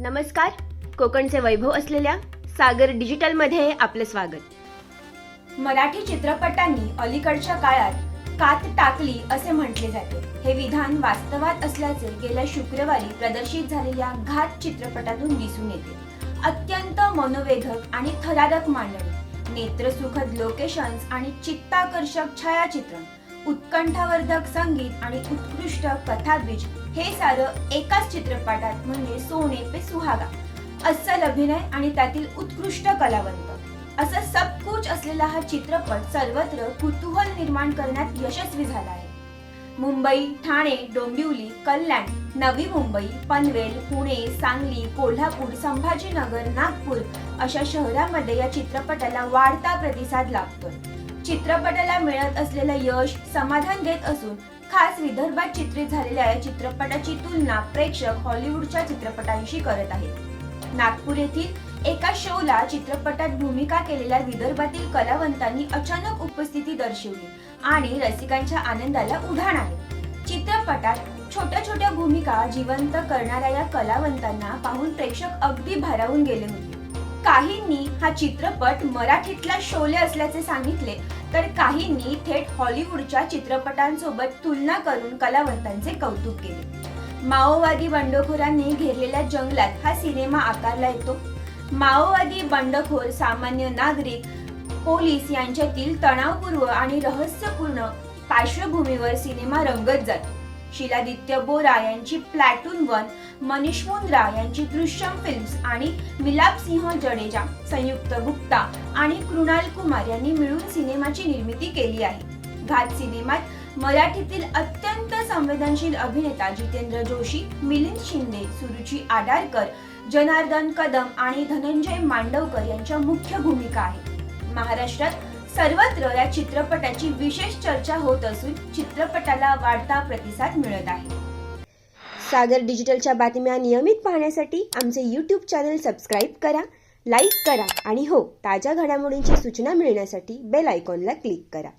नमस्कार. कोकणचे वैभव असलेल्या सागर डिजिटलमध्ये आपलं स्वागत. मराठी चित्रपटांनी अलीकडच्या काळात कात टाकली असे म्हटले जाते. हे विधान वास्तवात असल्याचे गेल्या शुक्रवारी प्रदर्शित झालेल्या घात चित्रपटातून दिसून येते. अत्यंत मनोवेधक आणि थरारक मांडणी नेत्रसुखद लोकेशन्स आणि चित्ताकर्षक छायाचित्रण उत्कंठावर्धक संगीत आणि उत्कृष्ट कथाबीज हे सारं एकाच चित्रपटात म्हणजे सोने पे सुहागा. अस्सल अभिनय आणि त्यातील उत्कृष्ट कलावंत. असं सबकुच असलेला हा चित्रपट सर्वत्र कुतूहल निर्माण करण्यात यशस्वी झाला आहे. मुंबई ठाणे डोंबिवली कल्याण नवी मुंबई पनवेल पुणे सांगली कोल्हापूर संभाजीनगर नागपूर अशा शहरांमध्ये या चित्रपटाला वाढता प्रतिसाद लाभतोय. चित्रपटाला मिळत असलेलं यश समाधान देत असून खास विदर्भात चित्रित झालेल्या या चित्रपटाची तुलना प्रेक्षक हॉलिवूडच्या चित्रपटांशी करत आहेत. नागपूर येथील एका शोला चित्रपटात भूमिका केलेल्या विदर्भातील कलावंतांनी अचानक उपस्थिती दर्शवली आणि रसिकांच्या आनंदाला उधाण आले. चित्रपटात छोट्या छोट्या भूमिका जिवंत करणाऱ्या या कलावंतांना पाहून प्रेक्षक अगदी भारावून गेले होते. काहींनी हा चित्रपट मराठीतला शोले असल्याचे सांगितले तर काहींनी थेट हॉलिवूडच्या चित्रपटांसोबत तुलना करून कलावंतांचे कौतुक केले. माओवादी बंडखोरांनी घेरलेल्या जंगलात हा सिनेमा आकारला येतो. माओवादी बंडखोर सामान्य नागरिक पोलीस यांच्यातील तणावपूर्व आणि रहस्यपूर्ण पार्श्वभूमीवर सिनेमा रंगत जातो. शिलादित्य बोरा यांची प्लॅटून वन मनीष मुंद्रा यांची दृश्यम फिल्म्स आणि मिलाप सिंह जडेजा संयुक्त गुप्ता आणि कृणाल कुमार यांनी मिळून सिनेमाची निर्मिती केली आहे. घात सिनेमात मराठीतील अत्यंत संवेदनशील अभिनेता जितेंद्र जोशी मिलिंद शिंदे सुरुची आडारकर जनार्दन कदम आणि धनंजय मांडवकर यांच्या मुख्य भूमिका आहेत. महाराष्ट्रात सर्वत्र या चित्रपटाची विशेष चर्चा होत असून चित्रपटाला वाढता प्रतिसाद मिळत आहे. सागर डिजिटलच्या बातम्या नियमित पाहण्यासाठी आमचे यूट्यूब चॅनल सबस्क्राईब करा लाईक करा आणि हो ताज्या घडामोडींची सूचना मिळण्यासाठी बेल आयकॉनला क्लिक करा.